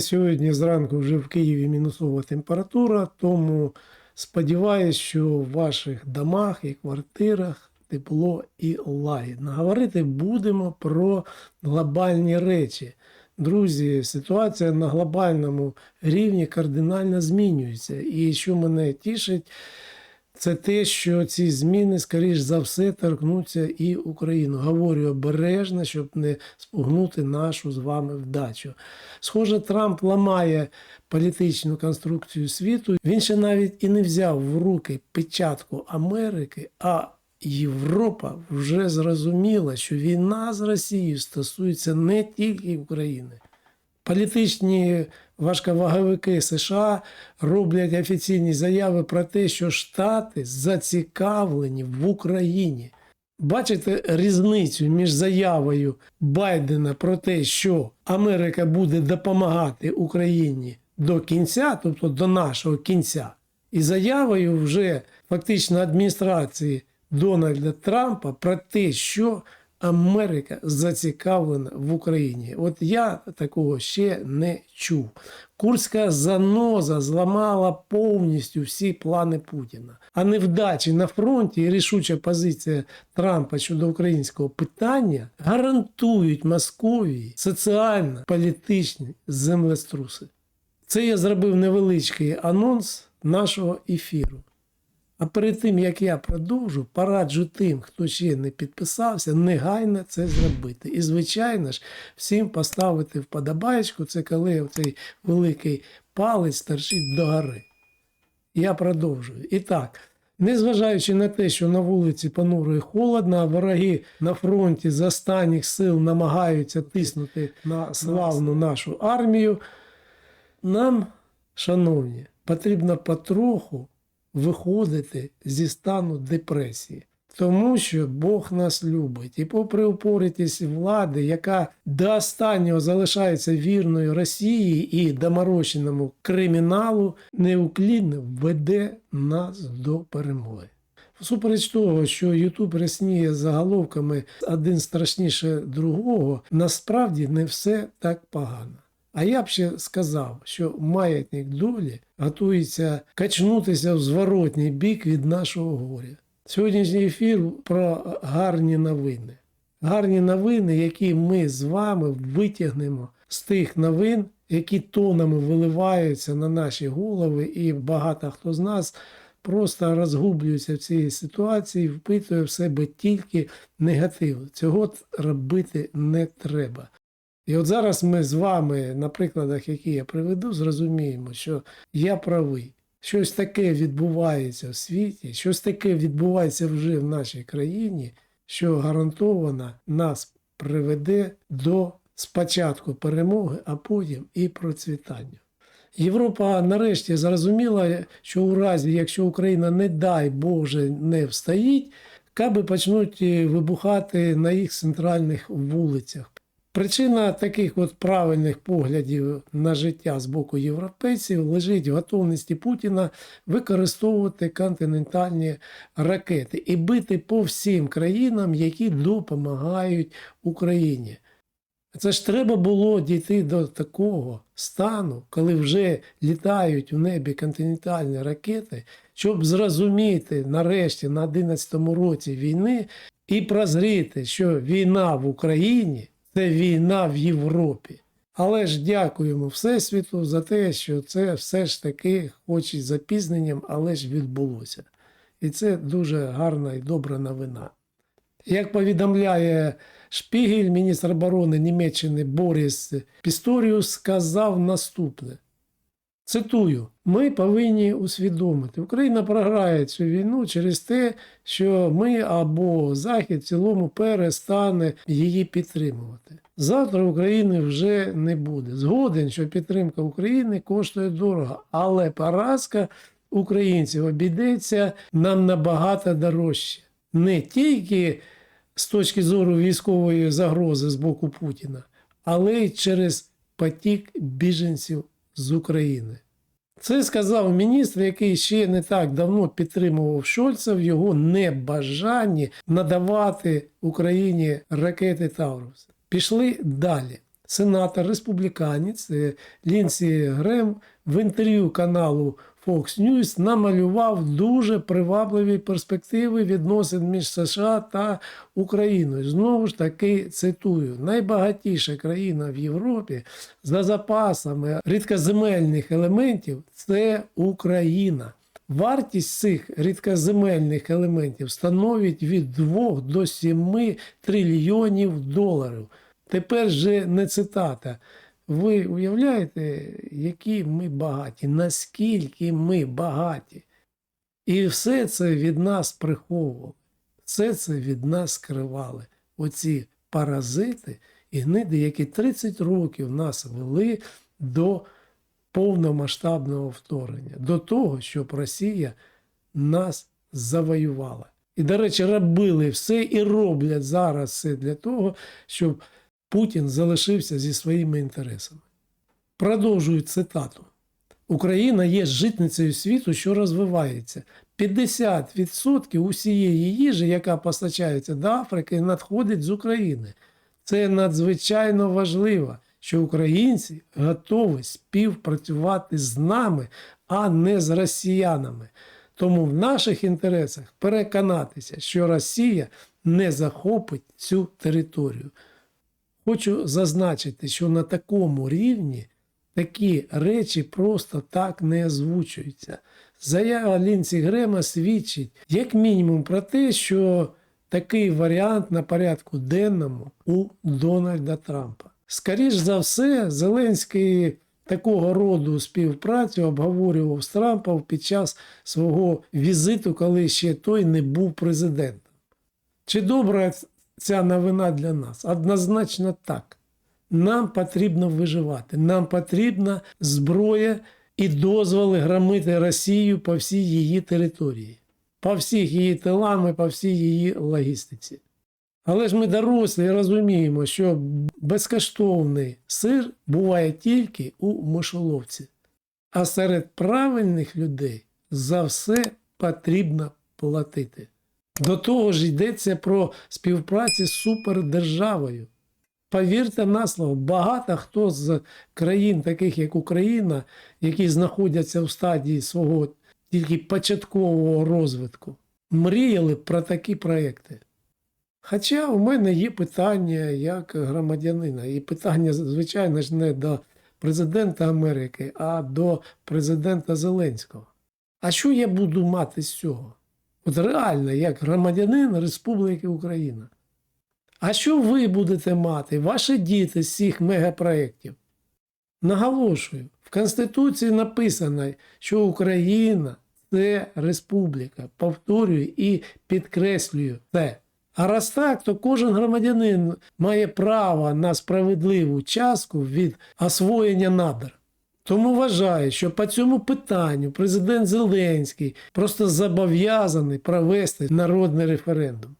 сьогодні зранку вже в Києві мінусова температура, тому сподіваюся, що в ваших домах і квартирах тепло і лагідно. Говорити будемо про глобальні речі. Друзі, ситуація на глобальному рівні кардинально змінюється. І що мене тішить, це те, що ці зміни, скоріш за все, торкнуться і Україну. Говорю обережно, щоб не спугнути нашу з вами вдачу. Схоже, Трамп ламає політичну конструкцію світу. Він ще навіть і не взяв в руки печатку Америки, а Європа вже зрозуміла, що війна з Росією стосується не тільки України. Політичні важковаговики США роблять офіційні заяви про те, що Штати зацікавлені в Україні. Бачите різницю між заявою Байдена про те, що Америка буде допомагати Україні до кінця, тобто до нашого кінця, і заявою вже фактично адміністрації Дональда Трампа про те, що Америка зацікавлена в Україні. От я такого ще не чув. Курська заноза зламала повністю всі плани Путіна. А невдачі на фронті і рішуча позиція Трампа щодо українського питання гарантують Московії соціально-політичні землеструси. Це я зробив невеличкий анонс нашого ефіру. А перед тим, як я продовжу, пораджу тим, хто ще не підписався, негайно це зробити. І, звичайно ж, всім поставити вподобаєчку, це коли цей великий палець торчить догори. Я продовжую. І так, незважаючи на те, що на вулиці понуро і холодно, а вороги на фронті з останніх сил намагаються тиснути на славну нашу армію, нам, шановні, потрібно потроху виходити зі стану депресії. Тому що Бог нас любить. І попри упоритість влади, яка до останнього залишається вірною Росії і доморощеному криміналу, неуклінно веде нас до перемоги. Всупереч того, що Ютуб рясніє заголовками один страшніше другого, насправді не все так погано. А я б ще сказав, що маятник долі готується качнутися в зворотній бік від нашого горя. Сьогоднішній ефір про гарні новини. Гарні новини, які ми з вами витягнемо з тих новин, які тонами виливаються на наші голови, і багато хто з нас просто розгублюється в цій ситуації, впитує в себе тільки негатив. Цього робити не треба. І от зараз ми з вами, на прикладах, які я приведу, зрозуміємо, що я правий. Щось таке відбувається в світі, щось таке відбувається вже в нашій країні, що гарантовано нас приведе до спочатку перемоги, а потім і процвітання. Європа нарешті зрозуміла, що у разі, якщо Україна, не дай Боже, не встоїть, каби почнуть вибухати на їх центральних вулицях. Причина таких от правильних поглядів на життя з боку європейців лежить в готовності Путіна використовувати континентальні ракети і бити по всім країнам, які допомагають Україні. Це ж треба було дійти до такого стану, коли вже літають у небі континентальні ракети, щоб зрозуміти нарешті на 11-му році війни і прозріти, що війна в Україні це війна в Європі. Але ж дякуємо Всесвіту за те, що це все ж таки, хоч і запізненням, але ж відбулося. І це дуже гарна і добра новина. Як повідомляє Шпігель, міністр оборони Німеччини Борис Пісторіус сказав наступне. Цитую: ми повинні усвідомити, Україна програє цю війну через те, що ми або Захід в цілому перестане її підтримувати. Завтра України вже не буде. Згоден, що підтримка України коштує дорого, але поразка українців обійдеться нам набагато дорожче. Не тільки з точки зору військової загрози з боку Путіна, але й через потік біженців з України. Це сказав міністр, який ще не так давно підтримував Шольца в його небажанні надавати Україні ракети Таурус. Пішли далі. сенатор республіканець е, Лінсі Грем в інтерв'ю каналу Fox News намалював дуже привабливі перспективи відносин між США та Україною. Знову ж таки цитую: найбагатіша країна в Європі за запасами рідкоземельних елементів це Україна. Вартість цих рідкоземельних елементів становить від 2 до 7 трильйонів доларів. Тепер же не цитата. Ви уявляєте, які ми багаті, наскільки ми багаті? І все це від нас приховували, все це від нас скривали. Оці паразити і гниди, які 30 років нас вели до повномасштабного вторгнення, до того, щоб Росія нас завоювала. І, до речі, робили все і роблять зараз все для того, щоб Путін залишився зі своїми інтересами. Продовжую цитату. Україна є житницею світу, що розвивається. 50% усієї їжі, яка постачається до Африки, надходить з України. Це надзвичайно важливо, що українці готові співпрацювати з нами, а не з росіянами. Тому в наших інтересах переконатися, що Росія не захопить цю територію. Хочу зазначити, що на такому рівні такі речі просто так не озвучуються. Заява Лінці Грема свідчить, як мінімум, про те, що такий варіант на порядку денному у Дональда Трампа. Скоріш за все, Зеленський такого роду співпрацю обговорював з Трампом під час свого візиту, коли ще той не був президентом. Чи добра ця новина для нас? Однозначно так. Нам потрібно виживати, нам потрібна зброя і дозволи громити Росію по всій її території, по всіх її тилам і по всій її логістиці. Але ж ми дорослі і розуміємо, що безкоштовний сир буває тільки у мишоловці. А серед правильних людей за все потрібно платити. До того ж йдеться про співпрацю з супердержавою. Повірте на слово, багато хто з країн, таких як Україна, які знаходяться в стадії свого тільки початкового розвитку, мріяли про такі проекти. Хоча у мене є питання як громадянина, і питання, звичайно ж, не до президента Америки, а до президента Зеленського. А що я буду мати з цього? От реально, як громадянин Республіки Україна. А що ви будете мати, ваші діти з цих мегапроєктів? Наголошую, в Конституції написано, що Україна це республіка. Повторюю і підкреслюю це. А раз так, то кожен громадянин має право на справедливу частку від освоєння надр. Тому вважаю, що по цьому питанню президент Зеленський просто зобов'язаний провести народний референдум.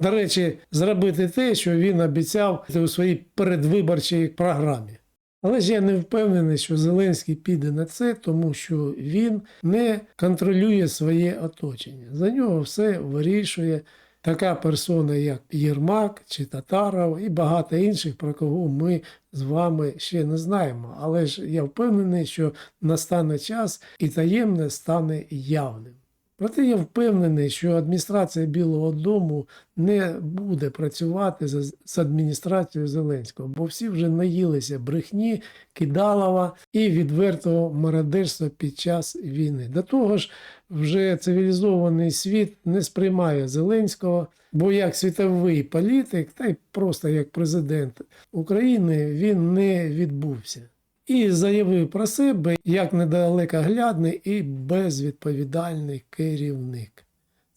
До речі, зробити те, що він обіцяв у своїй передвиборчій програмі. Але ж я не впевнений, що Зеленський піде на це, тому що він не контролює своє оточення. За нього все вирішує така персона, як Єрмак чи Татаров, і багато інших, про кого ми з вами ще не знаємо. Але ж я впевнений, що настане час і таємне стане явним. Проте я впевнений, що адміністрація Білого Дому не буде працювати з, адміністрацією Зеленського, бо всі вже наїлися брехні, кидалова і відвертого мародерства під час війни. До того ж, вже цивілізований світ не сприймає Зеленського, бо як світовий політик, та й просто як президент України він не відбувся і заявив про себе як недалекоглядний і безвідповідальний керівник.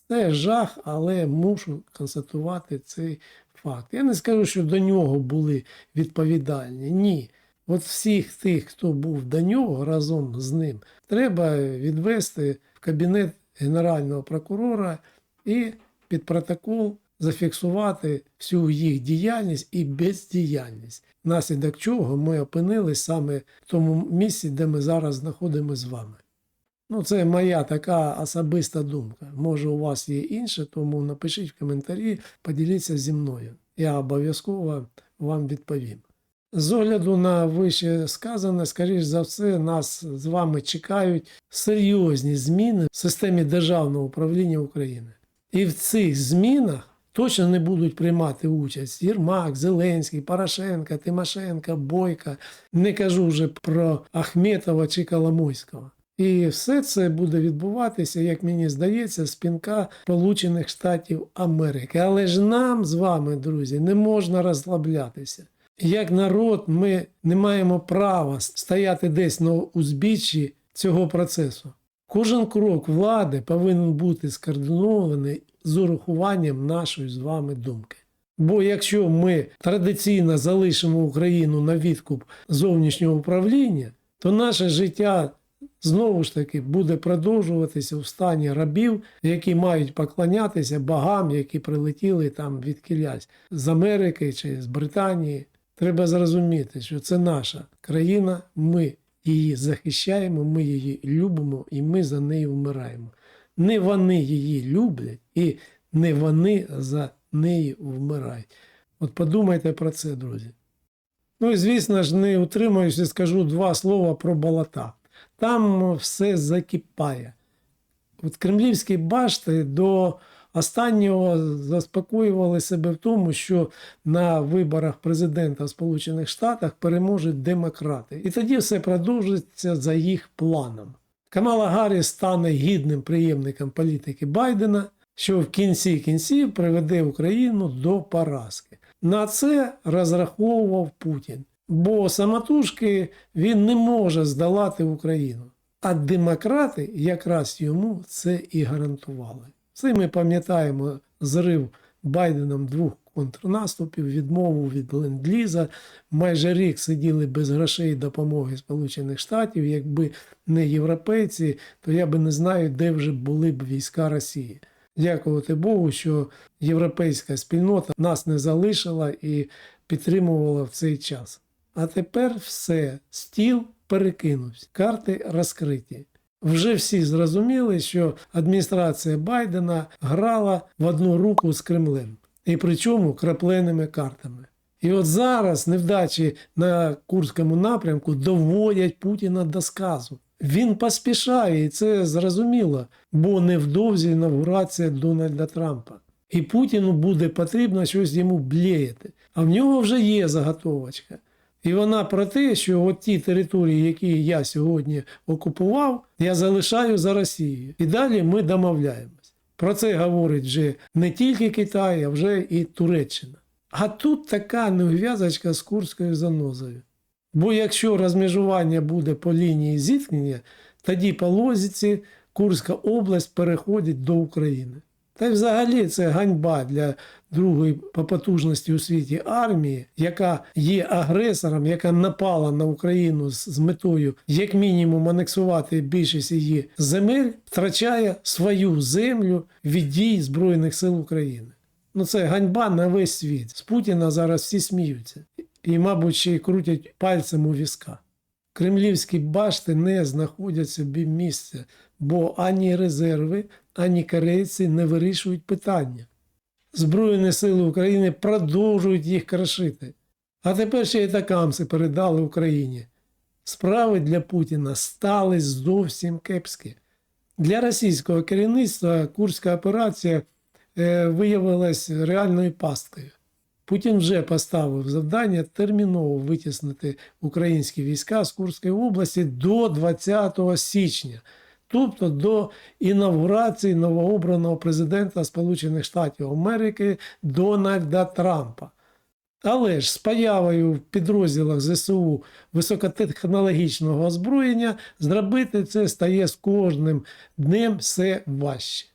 Це жах, але мушу констатувати цей факт. Я не скажу, що до нього були відповідальні. Ні. От всіх тих, хто був до нього разом з ним, треба відвести в кабінет Генерального прокурора і під протокол зафіксувати всю їх діяльність і бездіяльність, внаслідок чого ми опинились саме в тому місці, де ми зараз знаходимося з вами. Ну, це моя така особиста думка. Може, у вас є інше, тому напишіть в коментарі, поділіться зі мною. Я обов'язково вам відповім. З огляду на вище сказане, скоріш за все, нас з вами чекають серйозні зміни в системі державного управління України. І в цих змінах точно не будуть приймати участь Єрмак, Зеленський, Порошенко, Тимошенко, Бойко. Не кажу вже про Ахметова чи Коломойського. І все це буде відбуватися, як мені здається, з пінка Сполучених Штатів Америки. Але ж нам з вами, друзі, не можна розслаблятися. Як народ, ми не маємо права стояти десь на узбіччі цього процесу. Кожен крок влади повинен бути скоординований з урахуванням нашої з вами думки. Бо якщо ми традиційно залишимо Україну на відкуп зовнішнього управління, то наше життя знову ж таки буде продовжуватися в стані рабів, які мають поклонятися богам, які прилетіли там від кілясь з Америки чи з Британії. Треба зрозуміти, що це наша країна, ми її захищаємо, ми її любимо і ми за нею вмираємо. Не вони її люблять і не вони за неї вмирають. От подумайте про це, друзі. Ну і звісно ж, не утримуюся, скажу два слова про болота. Там все закипає. От кремлівські башти до останнього заспокоювали себе в тому, що на виборах президента в Сполучених Штатах переможуть демократи. І тоді все продовжиться за їх планом. Камала Гарріс стане гідним приємником політики Байдена, що в кінці кінців приведе Україну до поразки. На це розраховував Путін. Бо самотужки він не може здолати Україну. А демократи якраз йому це і гарантували. Це ми пам'ятаємо зрив Байденом двох контрнаступів, відмову від ленд-ліза. Майже рік сиділи без грошей допомоги Сполучених Штатів. Якби не європейці, то я би не знаю, де вже були б війська Росії. Дякувати Богу, що європейська спільнота нас не залишила і підтримувала в цей час. А тепер все, стіл перекинувся, карти розкриті. Вже всі зрозуміли, що адміністрація Байдена грала в одну руку з Кремлем, і причому крапленими картами. І от зараз невдачі на Курському напрямку доводять Путіна до сказу. Він поспішає, і це зрозуміло, бо невдовзі інавгурація Дональда Трампа. І Путіну буде потрібно щось йому блеяти. А в нього вже є заготовочка. І вона про те, що от ті території, які я сьогодні окупував, я залишаю за Росією. І далі ми домовляємось. Про це говорить вже не тільки Китай, а вже і Туреччина. А тут така неув'язочка з Курською занозою. Бо якщо розмежування буде по лінії зіткнення, тоді по лозіці Курська область переходить до України. Та й взагалі це ганьба для другої по потужності у світі армії, яка є агресором, яка напала на Україну з, з метою, як мінімум, анексувати більшість її земель, втрачає свою землю від дій Збройних сил України. Ну це ганьба на весь світ. З Путіна зараз всі сміються і, мабуть, ще й крутять пальцем у візка. Кремлівські башти не знаходять собі місця, бо ані резерви, ані корейці не вирішують питання. Збройні сили України продовжують їх крашити. А тепер ще й атакамси передали Україні. Справи для Путіна стали зовсім кепські. Для російського керівництва Курська операція е, виявилась реальною пасткою. Путін вже поставив завдання терміново витіснити українські війська з Курської області до 20 січня, тобто до інавгурації новообраного президента Сполучених Штатів Америки Дональда Трампа. Але ж з появою в підрозділах ЗСУ високотехнологічного озброєння зробити це стає з кожним днем все важче.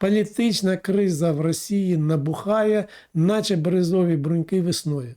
Політична криза в Росії набухає, наче березові бруньки весною.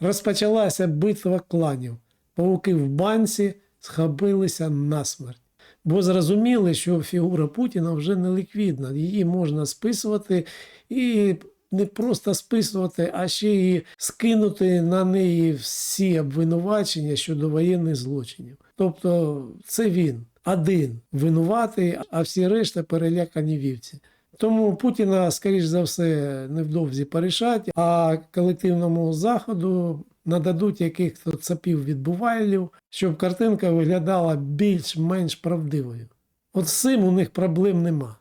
Розпочалася битва кланів. Пауки в банці схопилися насмерть. Бо зрозуміли, що фігура Путіна вже не ліквідна. Її можна списувати і не просто списувати, а ще й скинути на неї всі обвинувачення щодо воєнних злочинів. Тобто це він один винуватий, а всі решта перелякані вівці. Тому Путіна, скоріш за все, невдовзі порішать, а колективному заходу нададуть яких-то цапів відбувайлів, щоб картинка виглядала більш-менш правдивою. От з цим у них проблем нема.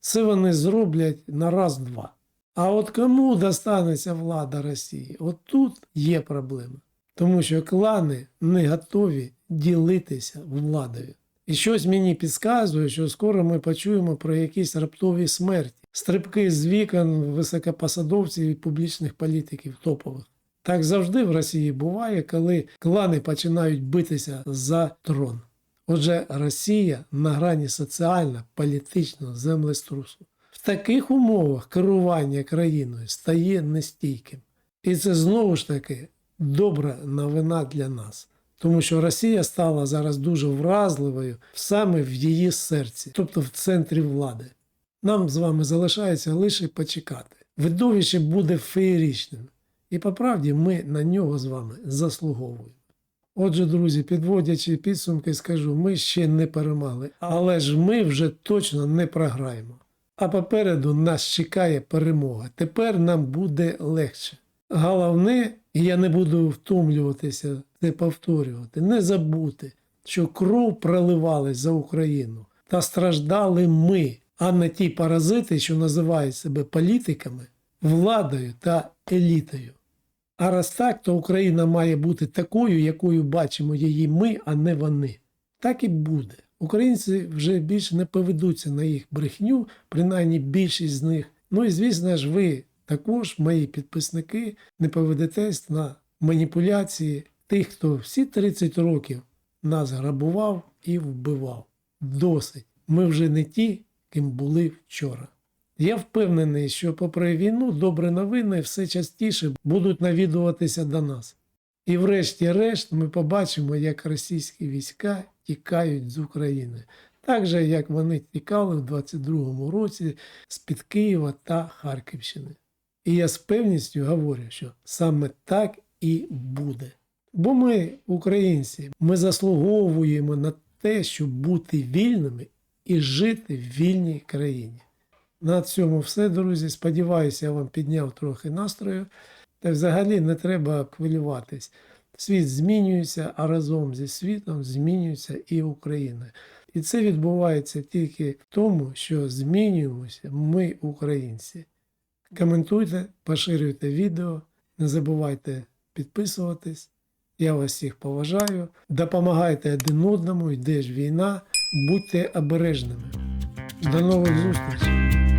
Це вони зроблять на раз-два. А от кому достанеться влада Росії? От тут є проблема. Тому що клани не готові ділитися владою. І щось мені підказує, що скоро ми почуємо про якісь раптові смерті, стрибки з вікон високопосадовців і публічних політиків топових. Так завжди в Росії буває, коли клани починають битися за трон. Отже, Росія на грані соціально-політичного землеструсу. В таких умовах керування країною стає нестійким. І це знову ж таки добра новина для нас. Тому що Росія стала зараз дуже вразливою саме в її серці, тобто в центрі влади. Нам з вами залишається лише почекати. Видовище буде феєричним. І по правді ми на нього з вами заслуговуємо. Отже, друзі, підводячи підсумки, скажу, ми ще не перемагали, але ж ми вже точно не програємо. А попереду нас чекає перемога. Тепер нам буде легше. Головне, і я не буду втомлюватися це повторювати, не забути, що кров проливалась за Україну та страждали ми, а не ті паразити, що називають себе політиками, владою та елітою. А раз так, то Україна має бути такою, якою бачимо її ми, а не вони. Так і буде. Українці вже більше не поведуться на їх брехню, принаймні більшість з них. Ну і звісно ж, ви також, мої підписники, не поведетесь на маніпуляції тих, хто всі 30 років нас грабував і вбивав. Досить. Ми вже не ті, ким були вчора. Я впевнений, що попри війну добрі новини все частіше будуть навідуватися до нас. І врешті-решт ми побачимо, як російські війська тікають з України, так же, як вони тікали в 22-му році з-під Києва та Харківщини. І я з певністю говорю, що саме так і буде. Бо ми, українці, ми заслуговуємо на те, щоб бути вільними і жити в вільній країні. На цьому все, друзі. Сподіваюся, я вам підняв трохи настрою. Та взагалі не треба хвилюватись. Світ змінюється, а разом зі світом змінюється і Україна. І це відбувається тільки в тому, що змінюємося ми, українці. Коментуйте, поширюйте відео, не забувайте підписуватись. Я вас всіх поважаю. Допомагайте один одному, йде ж війна, будьте обережними. До нових зустрічей!